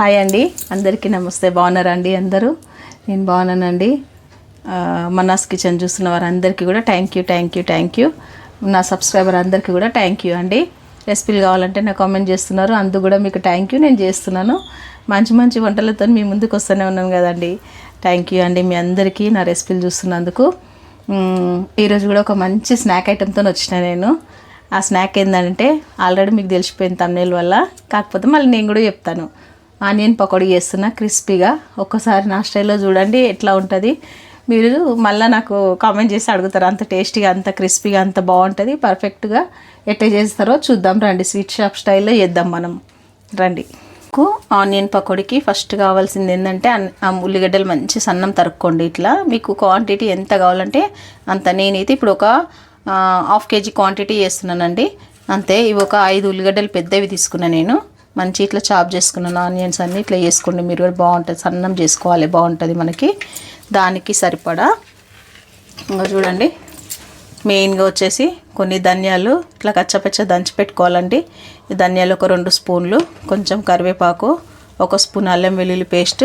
Hi అండి. అందరికీ నమస్తే. బాగున్నారా అండి అందరూ? నేను బాగున్నానండి. మనాస్ కిచెన్ చూస్తున్న వారందరికీ కూడా thank you thank you thank you నా సబ్స్క్రైబర్ అందరికీ కూడా థ్యాంక్ యూ అండి. రెసిపీలు కావాలంటే నాకు కామెంట్ చేస్తున్నారు. అందుకు కూడా మీకు థ్యాంక్ యూ నేను చేస్తున్నాను. మంచి మంచి వంటలతో మీ ముందుకు వస్తూనే ఉన్నాను కదండి. థ్యాంక్ యూ అండి మీ అందరికీ నా రెసిపీలు చూస్తున్నందుకు. ఈరోజు కూడా ఒక మంచి స్నాక్ ఐటెంతో వచ్చిన నేను. ఆ స్నాక్ ఏంటంటే ఆల్రెడీ మీకు తెలిసిపోయింది తమ్నేల్ వల్ల. కాకపోతే మళ్ళీ నేను కూడా చెప్తాను. ఆనియన్ పకోడీ చేస్తున్నా క్రిస్పీగా. ఒక్కసారి నా స్టైల్లో చూడండి ఎట్లా ఉంటుంది. మీరు మళ్ళీ నాకు కామెంట్ చేసి అడుగుతారు అంత టేస్టీగా అంత క్రిస్పీగా అంత బాగుంటుంది పర్ఫెక్ట్గా ఎట్లా చేస్తారో చూద్దాం. రండి స్వీట్ షాప్ స్టైల్లో చేద్దాం మనం. రండి. కు ఆనియన్ పకోడీకి ఫస్ట్ కావాల్సింది ఏంటంటే ఆ ఉల్లిగడ్డలు మంచి సన్నం తరుక్కోండి ఇట్లా. మీకు క్వాంటిటీ ఎంత కావాలంటే అంత. నేనైతే ఇప్పుడు ఒక హాఫ్ కేజీ క్వాంటిటీ చేస్తున్నానండి. అంతే ఇవి ఒక ఐదు ఉల్లిగడ్డలు పెద్దవి తీసుకున్నాను నేను. మంచి ఇట్లా చాప్ చేసుకున్న ఆనియన్స్ అన్నీ ఇట్లా చేసుకోండి మీరు కూడా బాగుంటుంది. సన్నం చేసుకోవాలి. బాగుంటుంది మనకి. దానికి సరిపడా ఇంకా చూడండి. మెయిన్గా వచ్చేసి కొన్ని ధనియాలు ఇట్లా కచ్చపచ్చ దంచి పెట్టుకోవాలండి. ఈ ధనియాలు ఒక రెండు స్పూన్లు కొంచెం కరివేపాకు ఒక స్పూన్ అల్లం వెల్లుల్లి పేస్ట్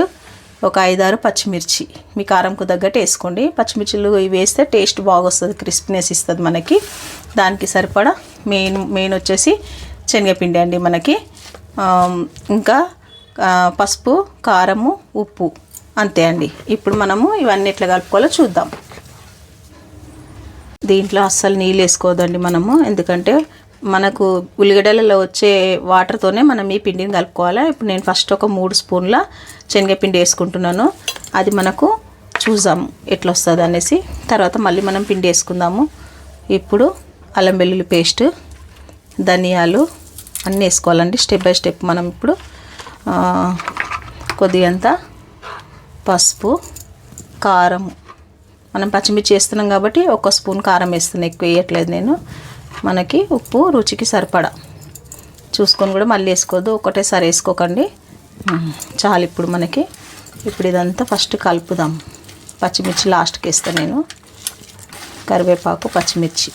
ఒక ఐదారు పచ్చిమిర్చి. మీ కారంకు తగ్గట్టు వేసుకోండి. పచ్చిమిర్చిలు ఇవి వేస్తే టేస్ట్ బాగొస్తుంది క్రిస్పీనెస్ ఇస్తుంది మనకి. దానికి సరిపడా మెయిన్ మెయిన్ వచ్చేసి శనగపిండి అండి మనకి. ఇంకా పసుపు కారము ఉప్పు. అంతే అండి. ఇప్పుడు మనము ఇవన్నీ ఎట్లా కలుపుకోవాలో చూద్దాం. దీంట్లో అస్సలు నీళ్ళు వేసుకోవద్దండి మనము. ఎందుకంటే మనకు ఉల్లిగడ్డలలో వచ్చే వాటర్తోనే మనం ఈ పిండిని కలుపుకోవాలి. ఇప్పుడు నేను ఫస్ట్ ఒక మూడు స్పూన్ల శనగపిండి వేసుకుంటున్నాను. అది మనకు చూసాము ఎట్లా వస్తుంది అనేసి. తర్వాత మళ్ళీ మనం పిండి వేసుకుందాము. ఇప్పుడు అల్లం వెల్లుల్లి పేస్ట్ ధనియాలు అన్నీ వేసుకోవాలండి. స్టెప్ బై స్టెప్ మనం ఇప్పుడు కొద్దిగంత పసుపు కారం మనం పచ్చిమిర్చి వేస్తున్నాం కాబట్టి ఒక స్పూన్ కారం వేస్తున్నాను ఎక్కువ వేయట్లేదు నేను. మనకి ఉప్పు రుచికి సరిపడా. చూసుకొని కూడా మళ్ళీ వేసుకోవద్దు. ఒకటేసారి వేసుకోకండి. చాలు ఇప్పుడు మనకి. ఇప్పుడు ఇదంతా ఫస్ట్ కలుపుదాం. పచ్చిమిర్చి లాస్ట్కి వేస్తాను నేను. కరివేపాకు పచ్చిమిర్చి.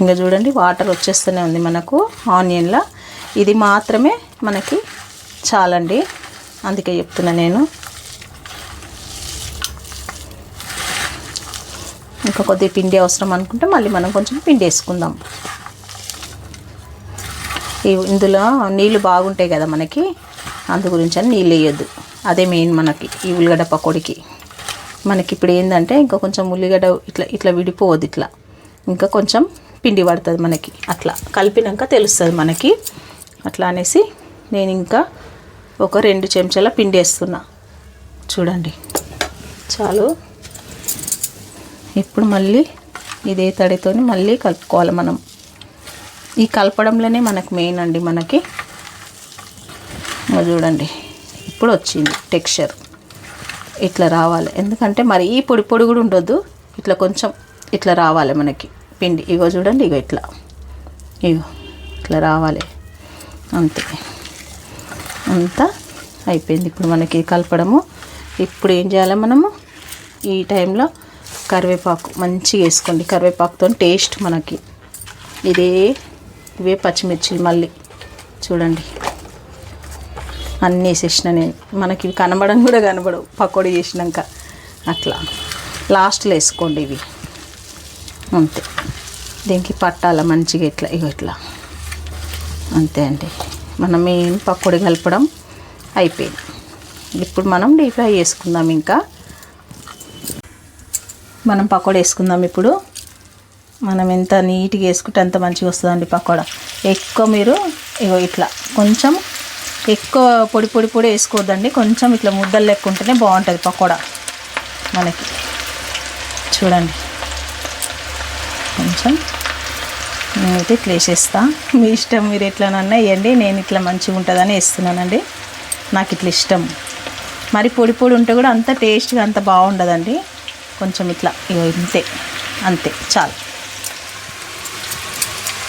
ఇంకా చూడండి వాటర్ వచ్చేస్తూనే ఉంది మనకు ఆనియన్లో. ఇది మాత్రమే మనకి చాలండి. అందుకే చెప్తున్నా నేను. ఇంకా కొద్దిగా పిండి అవసరం అనుకుంటే మళ్ళీ మనం కొంచెం పిండి వేసుకుందాం. ఈ- ఇందులో నీళ్ళు బాగుంటాయి కదా మనకి అందు గురించి అని నీళ్ళు వేయొద్దు. అదే మెయిన్ మనకి ఈ ఉల్లిగడ్డ పకోడికి. మనకి ఇప్పుడు ఏంటంటే ఇంకా కొంచెం ఉల్లిగడ్డ ఇట్లా ఇట్లా విడిపోవద్దు ఇట్లా. ఇంకా కొంచెం పిండి పడుతుంది మనకి. అట్లా కలిపినాక తెలుస్తుంది మనకి. అట్లా అనేసి నేను ఇంకా ఒక రెండు చెంచాల పిండి వేస్తున్నా. చూడండి. చాలు. ఇప్పుడు మళ్ళీ ఇదే తడితో మళ్ళీ కలుపుకోవాలి మనం. ఈ కలపడంలోనే మనకు మెయిన్ అండి మనకి. చూడండి. ఇప్పుడు వచ్చింది టెక్స్చర్. ఇట్లా రావాలి. ఎందుకంటే మరీ పొడి పొడి కూడా ఉండొద్దు. ఇట్లా కొంచెం ఇట్లా రావాలి మనకి. పిండి. ఇగో చూడండి ఇగో ఇట్లా. ఇగో ఇట్లా రావాలి. అంతే. అంతా అయిపోయింది. ఇప్పుడు మనకి కలపడము. ఇప్పుడు ఏం చేయాలి మనము? ఈ టైంలో కరివేపాకు మంచిగా వేసుకోండి. కరివేపాకుతో టేస్ట్ మనకి. ఇదే ఇవే పచ్చిమిర్చిలు మళ్ళీ. చూడండి. అన్నీ వేసేసిన నేను. మనకి ఇవి కనబడం కూడా కనబడవు. పకోడీ చేసినాక. అట్లా. లాస్ట్లో వేసుకోండి ఇవి. అంతే. దీనికి పట్టాల మంచిగా ఇట్లా ఇగో ఇట్లా. అంతే అండి. మనం మెయిన్ పకోడి కలపడం అయిపోయింది. ఇప్పుడు మనం డీప్ ఫ్రై చేసుకుందాం ఇంకా. మనం పకోడా వేసుకుందాం ఇప్పుడు. మనం ఎంత నీట్గా వేసుకుంటే అంత మంచిగా వస్తుందండి పకోడా. ఎక్కువ మీరు ఇగో ఇట్లా. కొంచెం ఎక్కువ పొడి పొడి పొడి వేసుకోవద్దండి. కొంచెం ఇట్లా ముద్దలు లెక్క ఉంటేనే బాగుంటుంది పకోడా మనకి. చూడండి. కొంచెం. నేనైతే ఇట్లా వేసేస్తా మీ ఇష్టం మీరు ఎట్లానన్నా వేయండి నేను ఇట్లా మంచిగా ఉంటుందని వేస్తున్నానండి. నాకు ఇట్లా ఇష్టం. మరి పొడి పొడి ఉంటే కూడా అంత టేస్ట్గా అంత బాగుండదండి. కొంచెం ఇట్లా ఇగో ఇంతే. అంతే చాలు.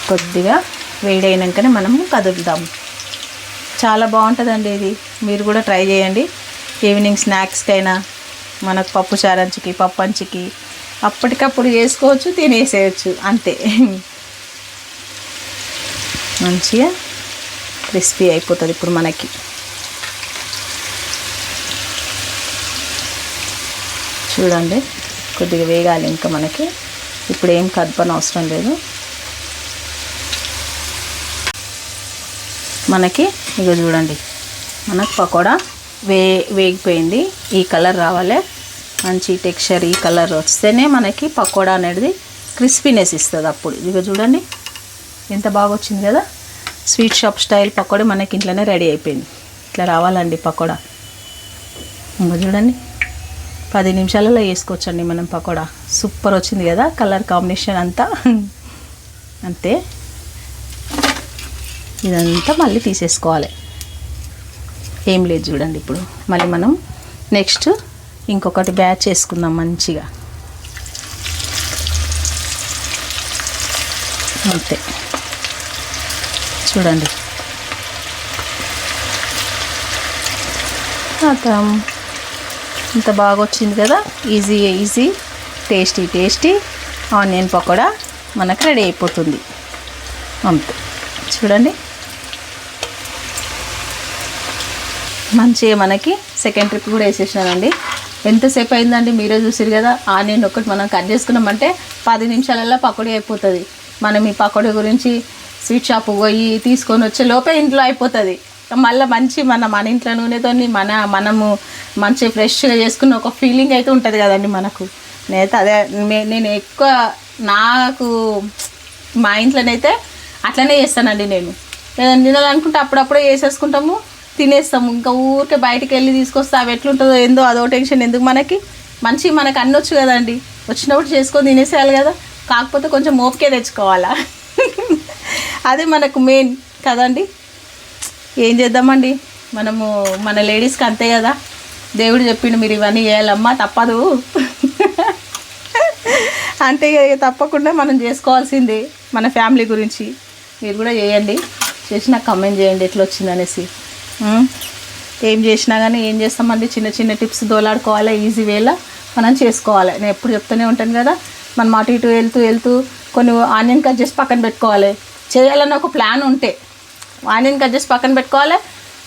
కొద్దిగా వేడైనాకనే మనము కదులుదాం చాలా బాగుంటుందండి ఇది. మీరు కూడా ట్రై చేయండి. ఈవినింగ్ స్నాక్స్కైనా మనకు పప్పు చారంచికి పప్పు అప్పటికప్పుడు వేసుకోవచ్చు తినేసేయచ్చు అంతే. మంచిగా క్రిస్పీ అయిపోతుంది ఇప్పుడు మనకి. చూడండి కొద్దిగా వేగాలి ఇంకా మనకి. ఇప్పుడు ఏం కదపని అవసరం లేదు. మనకి ఇక చూడండి మనకు పకోడా వే వేగిపోయింది. ఈ కలర్ రావాలి. మంచి టెక్స్చర్ ఈ కలర్ వస్తేనే మనకి పకోడా అనేది క్రిస్పీనెస్ ఇస్తుంది అప్పుడు. ఇక చూడండి. ఎంత బాగా వచ్చింది కదా? స్వీట్ షాప్ స్టైల్ పకోడా మనకి ఇంట్లోనే రెడీ అయిపోయింది. ఇట్లా రావాలండి పకోడా. ఇంకా చూడండి. పది నిమిషాలలో వేసుకోవచ్చండి మనం పకోడా. సూపర్ వచ్చింది కదా కలర్ కాంబినేషన్ అంతా. అంతే. ఇదంతా మళ్ళీ తీసేసుకోవాలి. ఏం లేదు చూడండి ఇప్పుడు. మళ్ళీ మనం నెక్స్ట్ ఇంకొకటి బ్యాచ్ చేసుకుందాం మంచిగా. అంతే. చూడండి. అర్థం ఇంత బాగా వచ్చింది కదా. Easy easy tasty tasty onion pakoda మనకు రెడీ అయిపోతుంది. అంతే. చూడండి. మంచిగా మనకి సెకండ్ ట్రిప్ కూడా వేసేసినానండి ఎంతసేపు అయిందండి మీరే చూసారు కదా? ఆనియన్ ఒకటి మనం కట్ చేసుకున్నామంటే పది నిమిషాలలో పకోడీ అయిపోతుంది. మనం ఈ పకోడీ గురించి స్వీట్ షాప్ పోయి తీసుకొని వచ్చే లోపే ఇంట్లో అయిపోతుంది. మళ్ళీ మంచి మన మన ఇంట్లో నూనెతో మన మనము మంచి ఫ్రెష్గా చేసుకున్న ఒక ఫీలింగ్ అయితే ఉంటుంది కదండి మనకు. నేనైతే అదే నేను ఎక్కువ నాకు మా ఇంట్లోనైతే అట్లనే చేస్తానండి నేను. ఏదైనా తినాలనుకుంటే అప్పుడప్పుడే వేసేసుకుంటాము తినేస్తాం. ఇంకా ఊరికే బయటికి వెళ్ళి తీసుకొస్తే అవి ఎట్లుంటుందో ఏందో అదో టెన్షన్. ఎందుకు మనకి? మంచి మనకు అన్నొచ్చు కదండి. వచ్చినప్పుడు చేసుకొని తినేసేయాలి కదా. కాకపోతే కొంచెం ఓపికే తెచ్చుకోవాలా? అదే మనకు మెయిన్ కదండి. ఏం చేద్దామండి? మనము మన లేడీస్కి అంతే కదా. దేవుడు చెప్పిండు మీరు ఇవన్నీ చేయాలమ్మా తప్పదు. అంటే ఇక తప్పకుండా మనం చేసుకోవాల్సిందే మన ఫ్యామిలీ గురించి. మీరు కూడా చేయండి. చేసి నాకు కమెంట్ చేయండి ఎట్లా వచ్చిందనేసి ఏం చేసినా కానీ ఏం చేస్తామండి చిన్న చిన్న టిప్స్ దోలాడుకోవాలి? ఈజీ వేలా మనం చేసుకోవాలి. నేను ఎప్పుడు చెప్తూనే ఉంటాను కదా మనం అటు ఇటు వెళ్తూ వెళ్తూ కొన్ని ఆనియన్ కట్ చేసి పక్కన పెట్టుకోవాలి. చేయాలని ఒక ప్లాన్ ఉంటే ఆనియన్ కట్ చేసి పక్కన పెట్టుకోవాలి.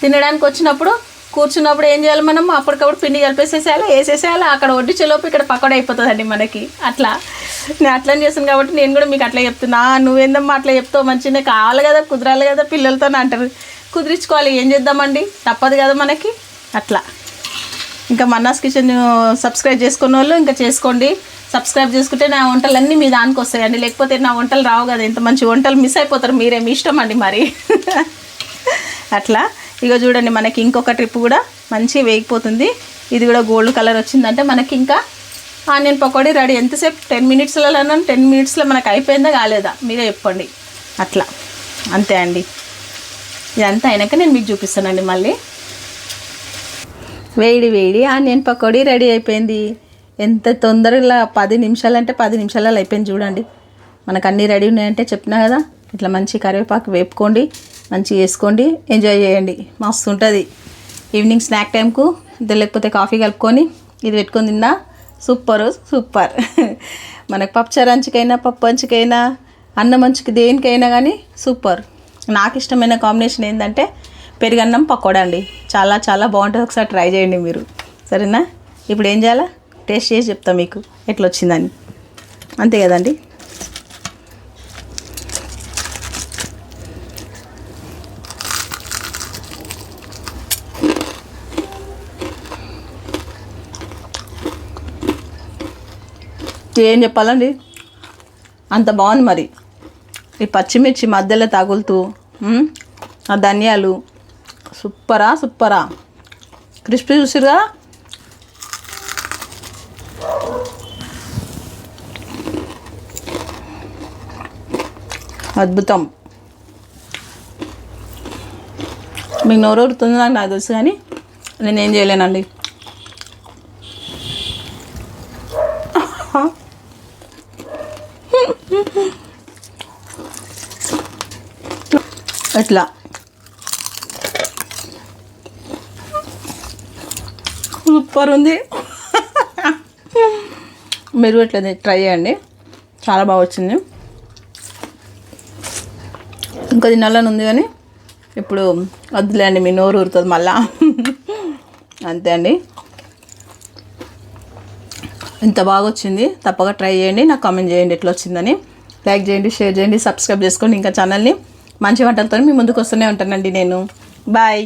తినడానికి వచ్చినప్పుడు కూర్చున్నప్పుడు ఏం చేయాలి మనం? అప్పటికప్పుడు పిండి కలిపేసేసేయాలి వేసేసేయాలి. అక్కడ వడ్డించేలోపు ఇక్కడ పకోడ అయిపోతుందండి మనకి. అట్లా. నేను అట్లా చేస్తాను కాబట్టి నేను కూడా మీకు అట్లా చెప్తున్నా. నువ్వేందమ్మా అట్లా చెప్తావు? మంచిగా కావాలి కదా కుదరాలి కదా పిల్లలతో అంటారు. కుదిరించుకోవాలి. ఏం చేద్దామండి? తప్పదు కదా మనకి? అట్లా. ఇంకా మన్నాస్ కిచెన్ సబ్స్క్రైబ్ చేసుకున్న వాళ్ళు ఇంకా చేసుకోండి. సబ్స్క్రైబ్ చేసుకుంటే నా వంటలన్నీ మీ దానికి వస్తాయండి. లేకపోతే నా వంటలు రావు కదా. ఇంత మంచి వంటలు మిస్ అయిపోతారు. మీరే మీ ఇష్టం అండి మరి. అట్లా. ఇక చూడండి మనకి ఇంకొక ట్రిప్ కూడా మంచి వేగిపోతుంది. ఇది కూడా గోల్డ్ కలర్ వచ్చిందంటే మనకి ఇంకా ఆనియన్ పకోడీ రెడీ. ఎంతసేపు? టెన్ మినిట్స్లలో టెన్ మినిట్స్లో మనకు అయిపోయిందా కాలేదా? మీరే చెప్పండి. అట్లా. అంతే అండి. ఇదంతా అయినాక నేను మీకు చూపిస్తానండి మళ్ళీ. వేడి వేడి ఆనియన్ పకోడీ రెడీ అయిపోయింది. ఎంత తొందరగా పది నిమిషాలు అంటే పది నిమిషాలలో అయిపోయింది చూడండి. మనకు అన్నీ రెడీ ఉన్నాయంటే చెప్పినా కదా ఇట్లా మంచి కరివేపాకు వేపుకోండి మంచిగా వేసుకోండి ఎంజాయ్ చేయండి. మస్తు ఉంటుంది. ఈవినింగ్ స్నాక్ టైంకు లేకపోతే కాఫీ కలుపుకొని ఇది పెట్టుకొని తిన్నా సూపర్ సూపర్. మనకు పప్పు అంచుకైనా పప్పు అంచుకైనా అన్నం అంచుకి దేనికైనా కానీ సూపర్. నాకు ఇష్టమైన కాంబినేషన్ ఏంటంటే పెరుగన్నం పకోడా అండి. చాలా చాలా బాగుంటుంది. ఒకసారి ట్రై చేయండి మీరు. సరేనా? ఇప్పుడు ఏం చేయాలా? టేస్ట్ చేసి చెప్తా మీకు. ఎట్లా వచ్చిందని అంతే కదండి? ఏం చెప్పాలండి? అంత బాగుంది మరి. ఈ పచ్చిమిర్చి మధ్యలో తగులుతూ ఆ ధనియాలు. సూపరా సూపరా. క్రిస్పీ చూసిరుగా అద్భుతం. మీకు నోరూరుతుంది నాకు నాకు తెలుసు కానీ నేనేం చేయలేనండి. ఎట్లా సూపర్ ఉంది. మీరు ఇట్లా ట్రై చేయండి. చాలా బాగా వచ్చింది. ఇంకా తినాలని ఉంది కానీ ఇప్పుడు వద్దులేండి మీ నోరు ఊరుతుంది మళ్ళా. అంతే అండి. ఇంత బాగా వచ్చింది. తప్పక ట్రై చేయండి. నాకు కామెంట్ చేయండి ఎట్లా వచ్చిందని. లైక్ చేయండి షేర్ చేయండి సబ్స్క్రైబ్ చేసుకోండి. ఇంకా ఛానల్ని మంచి వంటలతో మీ ముందుకు వస్తూనే ఉంటానండి నేను. బాయ్.